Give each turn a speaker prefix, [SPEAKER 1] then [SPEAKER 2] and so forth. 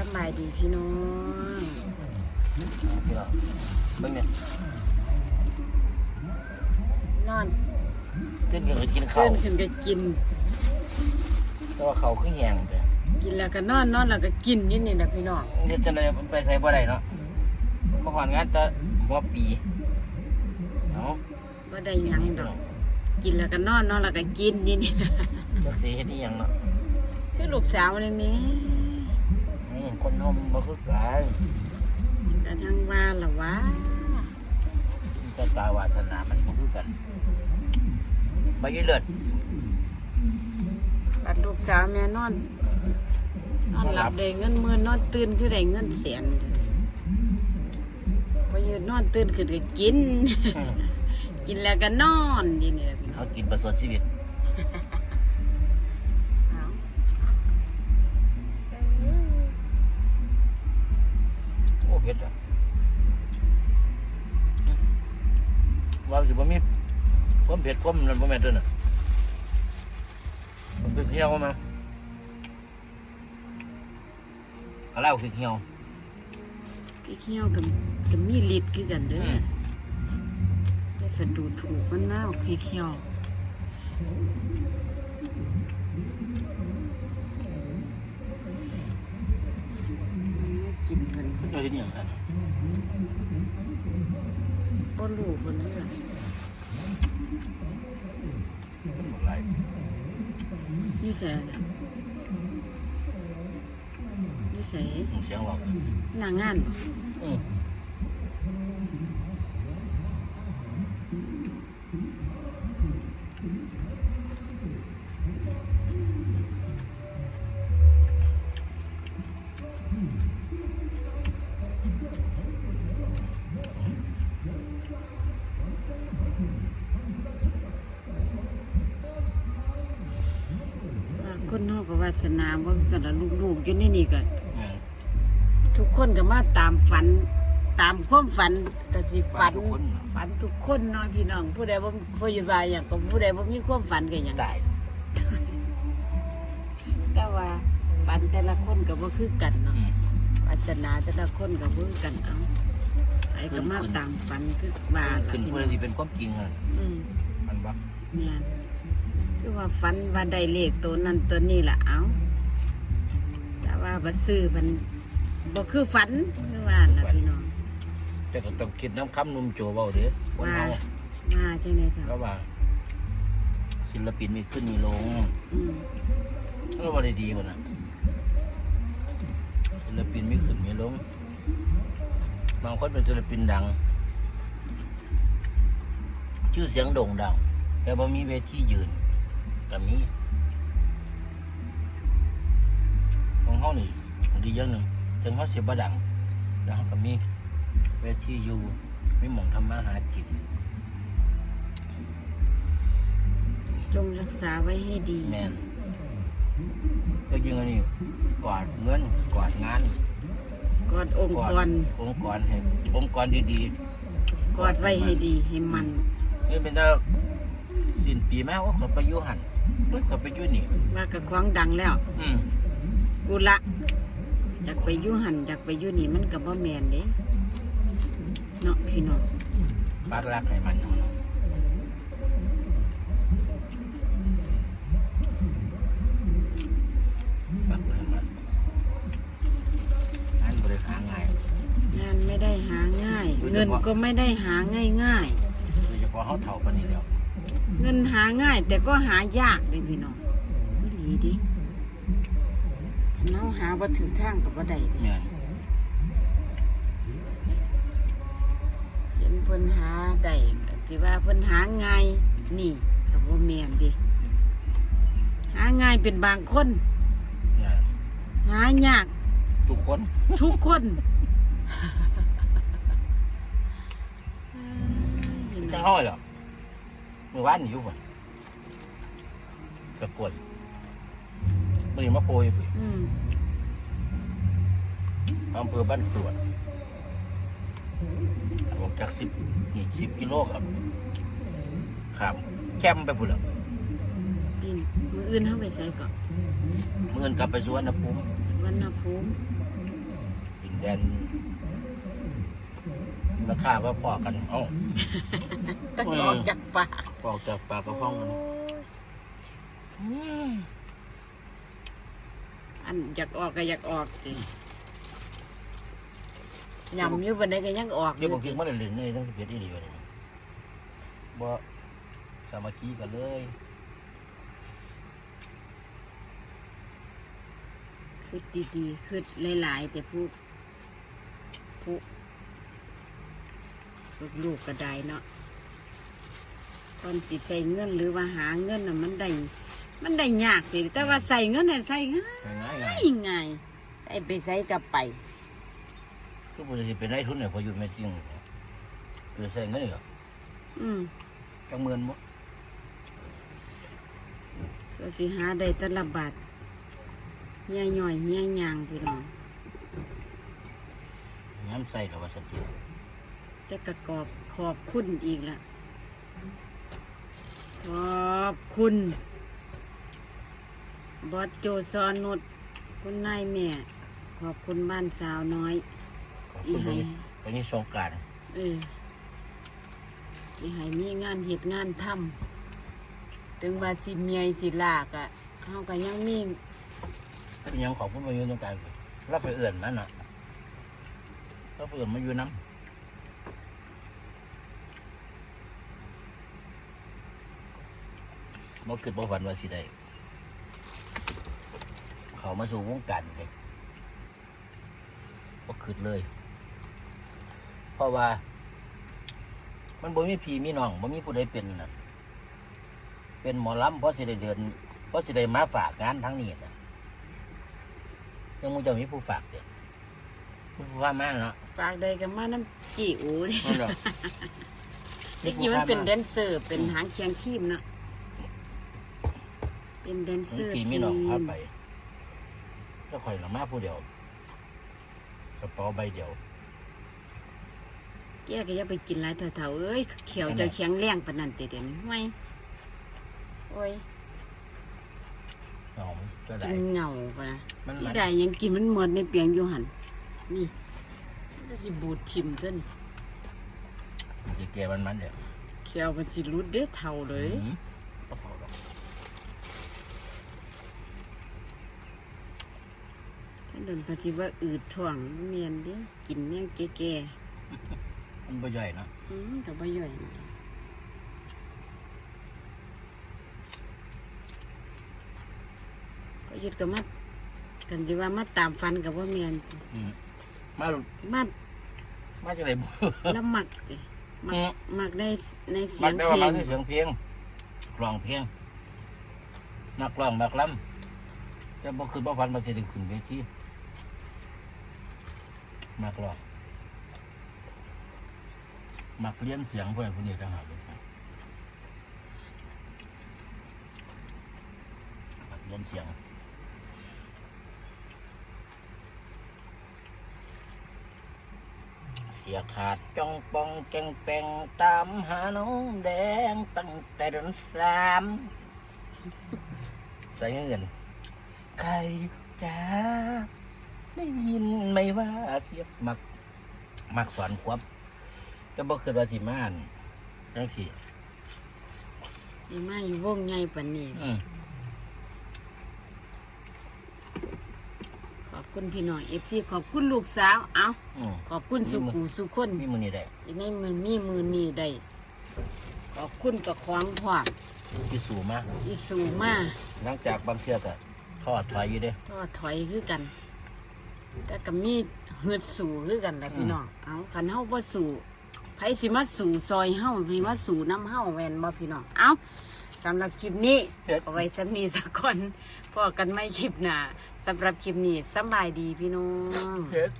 [SPEAKER 1] สบายดีพี่น้อง
[SPEAKER 2] พี่น้องเบิ่งเนี่ย
[SPEAKER 1] นอน
[SPEAKER 2] ขึ้นก็กินข้า
[SPEAKER 1] เกิ
[SPEAKER 2] วน
[SPEAKER 1] ขึ้นก็กิน
[SPEAKER 2] แต่ว่าเขาคือแหงแต่
[SPEAKER 1] กินแล้วก็นอนนอนแล้วก็กินอยู่นี่นะพี่น้อง
[SPEAKER 2] เฮ็ดจังไดมันไปใส่บ่ได้เนาะมาก่อนงานแต่บ่ปีเนาะ
[SPEAKER 1] บ่ได้หยังดอก กินแล้วก็นอนนอนแล้วก็กินนี่นี่
[SPEAKER 2] จักสิเฮ็ดอีหยังเนาะ
[SPEAKER 1] คือลูกสาวเลยแหม่
[SPEAKER 2] อืม คนเฮามันบ่คือกัน
[SPEAKER 1] กระทั่งว่าละวะ
[SPEAKER 2] ชะตาวาสนามันบ่คือกันบ่ยืเลิศ
[SPEAKER 1] บัดลูกสาวแม่นอนนอนหลับได้เงินหมื่นนอนตื่นคือได้เงินแสนพอยืนนอนตื่นขึ้นก็กิน
[SPEAKER 2] อืม
[SPEAKER 1] กินแล้วก็นอนดีนี่ล่ะพี่น้อง
[SPEAKER 2] เอากินประสบชีวิต
[SPEAKER 1] เผ็
[SPEAKER 2] ดอะว่าสิบ่มีความเผ็ดความนั่นบ่แม่นเด้อน่ะมันเป็นเหี่ยวมาก็เล่าคือเหี่ยว
[SPEAKER 1] พี่เขี้ยวกับกับมีฤทธิ์คือกันเด้ออจะสะดุดถูกมันนะพี่เขี้ยว กินกัน
[SPEAKER 2] คุณเจ้าเห็นอย่างนั้น
[SPEAKER 1] บ่รู้เพิ่นเรื่อง
[SPEAKER 2] มันหมดไร
[SPEAKER 1] นี่ใส่อะไรนี่ใส่
[SPEAKER 2] เสียงหลอก
[SPEAKER 1] หน้างานบ่
[SPEAKER 2] อืม
[SPEAKER 1] คนเฮาก็วาสนาบ่คือกันล่ะลูกๆอยู่ในนี่ก็
[SPEAKER 2] อืม
[SPEAKER 1] ทุกคนก็มาตามฝัน ตามความฝันก็สิฝัน
[SPEAKER 2] ทุกคนน่ะ
[SPEAKER 1] ฝันทุกคนเนาะพี่น้อง ผู้ใดบ่ผู้อยู่ว่าหยังก็ผู้ใดบ่มีความฝันก็หยัง
[SPEAKER 2] ได้
[SPEAKER 1] แต่ว่าฝันแต่ละคนก็บ่คือกันเนาะ
[SPEAKER 2] อืม
[SPEAKER 1] วาสนาแต่ละคนก็บ่คือกันเอาไอ้ก็มา
[SPEAKER 2] ขึ้น
[SPEAKER 1] ตามฝันคือว่าล่ะ
[SPEAKER 2] ขึ้น
[SPEAKER 1] พี่
[SPEAKER 2] เพื่
[SPEAKER 1] น้
[SPEAKER 2] อ
[SPEAKER 1] อง
[SPEAKER 2] ที่เป็นความจริงอะ
[SPEAKER 1] อืม
[SPEAKER 2] มันบัก
[SPEAKER 1] แม่น คือว่าฝันว่าได้เลขตัวนั้นตัวนี้ล่ะเอาแต่ว่าบัดซื้อมันบ่คือฝันคือว่าล่ะพี่น้อง
[SPEAKER 2] แต่ก็ต้องคิดน้ำคำนุ่มโจเบาเด้อคน
[SPEAKER 1] ว่า
[SPEAKER 2] เฮา
[SPEAKER 1] มาจังได๋จ้ะ
[SPEAKER 2] ก็ว่า ศิลปินมีขึ้นมีลง
[SPEAKER 1] อืม
[SPEAKER 2] ก็ว่าได้ดีกว่านะศิลปินมีขึ้นมีลงบางคนเป็นศิลปินดัง ชื่อเสียงโด่งดัง แต่บ่มีเวทียืน ก็มีของเฮานี่ดีอย่างหนึ่งถึงเฮาเสียบ่ดัง แล้วเฮาก็มีเวทีอยู่มีหม่องทำมาหากิน
[SPEAKER 1] จงรักษาไว้ให้ดี
[SPEAKER 2] แม่นก็ยิงอันนี้กวาดเงินกวาดงาน
[SPEAKER 1] กอดองค์
[SPEAKER 2] กวาด
[SPEAKER 1] กร
[SPEAKER 2] องค์กรให้องค์กรดี
[SPEAKER 1] กอดไว้ให้ดีให้มัน
[SPEAKER 2] ๆนี่เป็นถ้าสิ้นปีแม่ว่าเขาไปอยู่หัน เฮ้ยเขาไปอยู่นี่
[SPEAKER 1] ว่ากับควางดังแล้ว
[SPEAKER 2] อืม
[SPEAKER 1] กูละอยากไปอยู่หันอยากไปอยู่นี่มันกับบ่แมนเด้เนาะพี่น้อง
[SPEAKER 2] ปากรักให้มันเนาะปากรักให้มันอันบริหารง่าย
[SPEAKER 1] งานไม่ได้หาง่าย เงินก็ไม่ได้หาง่ายง่าย
[SPEAKER 2] โดยเฉพาะเขาเถ่าปานนี้แล้ว
[SPEAKER 1] ๆ เงินหาง่าย แต่ก็หายากเลยพี่น้องไม่ดีดิคันเฮาหาบ่ถึงทางก็บ่ได้เด้
[SPEAKER 2] เนี่ย
[SPEAKER 1] เห็นเพิ่นหาได้ก็สิว่าเพิ่นหาง่ายนี่ก็บ่แม่นเดิหาง่ายเป็นบางคน
[SPEAKER 2] เนี่ย
[SPEAKER 1] หายาก
[SPEAKER 2] ทุกคน
[SPEAKER 1] ทุกคนเห็นไหม
[SPEAKER 2] จังห้อยหรอก เมื่อวานนี่อยู่บ่กระกวนมื่อนี้มาโปรยไป
[SPEAKER 1] อืม
[SPEAKER 2] อำเภอบ้านกรวดออกจากสิบนี่สิบกิโลครับขามแคมป์ไปพุ่นละ
[SPEAKER 1] ปีนมืออื่นเฮาไปใส่ก่อน
[SPEAKER 2] เมื่อนกลับไปสวนภูมิ
[SPEAKER 1] วันนภูมิ
[SPEAKER 2] อแดน ราคาว่าพอกันเอ้า
[SPEAKER 1] ตั้ง
[SPEAKER 2] อืม
[SPEAKER 1] ออกจากปาก
[SPEAKER 2] ออกจากปากกระพ้องมันอืม
[SPEAKER 1] อันอยากออกก็อยากออกสิยำอยู่บนใดก็ยังออกอ
[SPEAKER 2] เดี๋ยว
[SPEAKER 1] ยู่
[SPEAKER 2] บางที
[SPEAKER 1] สิ
[SPEAKER 2] มันเล่นๆในทั้งสิบเอ็ดอีหลีวะนี่บ่สามัคคีกันเลย
[SPEAKER 1] คือดีๆคือหลายๆ แต่ผู้ผู้ ลูกๆก็ได้เนาะตอนสิใส่เงินหรือว่าหาเงินน่ะมันได้มันได้ยากสิแต่ว่าใส่เงินน่ะใส่ง่าย
[SPEAKER 2] ง่ายง่าย
[SPEAKER 1] ง่ายใส่ไปใส่กับไป
[SPEAKER 2] ๆคือบ่ได้สิเป็นนายทุนเนี่ยพออยู่แม่จริงคือใส่เงินเหรอ
[SPEAKER 1] อืม
[SPEAKER 2] จังหมื่นบ่
[SPEAKER 1] สสิหาได้แตละบาทเฮียย่อยเฮียยางพี่น้อง
[SPEAKER 2] ย้ำใส่กับว่าสันติ
[SPEAKER 1] แต่กระกอบขอบคุณอีกละขอบคุณ บอสโจซอนนุดคุณนายแม่ ขอบคุณบ้านสาวน้อย อีให้
[SPEAKER 2] อันนี้สงกราร
[SPEAKER 1] เอออีให้มีงานเหตุงานทำถึงว่าสิเมียสิลากอะเฮาก็ยังมี
[SPEAKER 2] เป็นหยังของผู้มาอยู่สงกรารรับไปเอื่อนมันน่ะรับไปเอื่อนมาอยู่น้ำ บ่คิดบ่ฝันว่าสิได้ เขามาสู่วงการเลยบ่คิดเลย เพราะว่า มันบ่มีพี่มีน้องบ่มีผู้ใดเป็นน่ะเป็นหมอลำเพราะสิได้เดินเพราะสิได้มาฝากงานทั้งนี้นะยังมึงจะมีผู้ฝากเด้อผู้ว่ามากเนาะ
[SPEAKER 1] ฝากใดกันมาน้ำจีอูนี่
[SPEAKER 2] นั่นเหรอ
[SPEAKER 1] เมื่อกี้มันเป็นแดนเซอร์เป็นหางเคียงทีมเนาะ เป็นแดนเซอร์
[SPEAKER 2] ปี
[SPEAKER 1] ที
[SPEAKER 2] มีน้องพามไป
[SPEAKER 1] ม
[SPEAKER 2] เจ้าข่อยหน่อมาผู้เดียวกระเป๋าใบเดียว
[SPEAKER 1] แกก็อย่าไปกินหลายเถ่าๆเอ้ยเขียว
[SPEAKER 2] อันไหน
[SPEAKER 1] จะแข็งแรงปานนั้นติเด่นไม่โอ้ย
[SPEAKER 2] หอมจะได้
[SPEAKER 1] กินเหงาปะนะ
[SPEAKER 2] มัน
[SPEAKER 1] ที่
[SPEAKER 2] มัน
[SPEAKER 1] ใดยังกินมันหมดในเปียงอยู่หันนี่มันจะสิบูดทิมตัวนี่
[SPEAKER 2] จะแก่มันมันเดี๋ยว
[SPEAKER 1] เขียวมันสิรุดเด้อเท่าเลย
[SPEAKER 2] อืมบ่เท่าดอก
[SPEAKER 1] ถ้าโดนปฏิว่าอืดถ่วงเมียนเด้กินเนี่ยแก่
[SPEAKER 2] มันบ่ใหญ่เนาะ
[SPEAKER 1] ๆอืมกับบ่ย่อยนะก็หยุดกับมากันสิว่ามาตามฟันกับว่าเมียน
[SPEAKER 2] อืมมา
[SPEAKER 1] มา
[SPEAKER 2] มาจะได้บ่
[SPEAKER 1] แล้วหมักติหมัก
[SPEAKER 2] อืม
[SPEAKER 1] หมักได้ในเสี
[SPEAKER 2] มั
[SPEAKER 1] ย
[SPEAKER 2] ก
[SPEAKER 1] ง
[SPEAKER 2] ได้
[SPEAKER 1] เพ
[SPEAKER 2] ว่า
[SPEAKER 1] ล
[SPEAKER 2] มางที่เสียงเพลงร้องเพลงนักร้องนักลำจะบ่คือบ่ฝันมาสิได้ขึ้นเวที มักร้องมักเรียนเสียงพวกนี้นี้ต่างหากเลยครับมักเรียนเสียงเสียขาดจ้องปองแจงแปงตามหาน้องแดงตั้งแต่เดือนสามใส่เงินใครจ้า ได้ยินไหมว่าเสียบมักมักสอนควบก็บอกคือว่าที่ม่านจังสิ
[SPEAKER 1] นี่มาอยู่วงใหญ่ปานนี้
[SPEAKER 2] อืม
[SPEAKER 1] ขอบคุณพี่น้องเอฟซีขอบคุณลูกสาว เอา
[SPEAKER 2] อืม
[SPEAKER 1] ขอบคุณสุกูสุคน
[SPEAKER 2] มีมือนี่ได้
[SPEAKER 1] ที่ในมือมีมือนี้ได้ขอบคุณกับความพร้อม
[SPEAKER 2] ที่สูงมาก
[SPEAKER 1] ที่สูงมา
[SPEAKER 2] หลังจากบางเชือกอะทอดถอยอยู่เด้
[SPEAKER 1] ก็ถอยคือกัน แต่ก็มีหืดสู่คือกันแหละพี่น้องเอาคันเฮาบ่สู่ไผสิมาสู่ซอยเฮาสิมาสู่น้ำเฮาแม่นบ่พี่น้องเอาสำหรับคลิปนี้
[SPEAKER 2] เฮ็ด
[SPEAKER 1] เอาไว้สำนีสักคนพอกันไม่คลิปหน้าสำหรับคลิปนี้สำบายดีพี่น้อง
[SPEAKER 2] เฮ็ด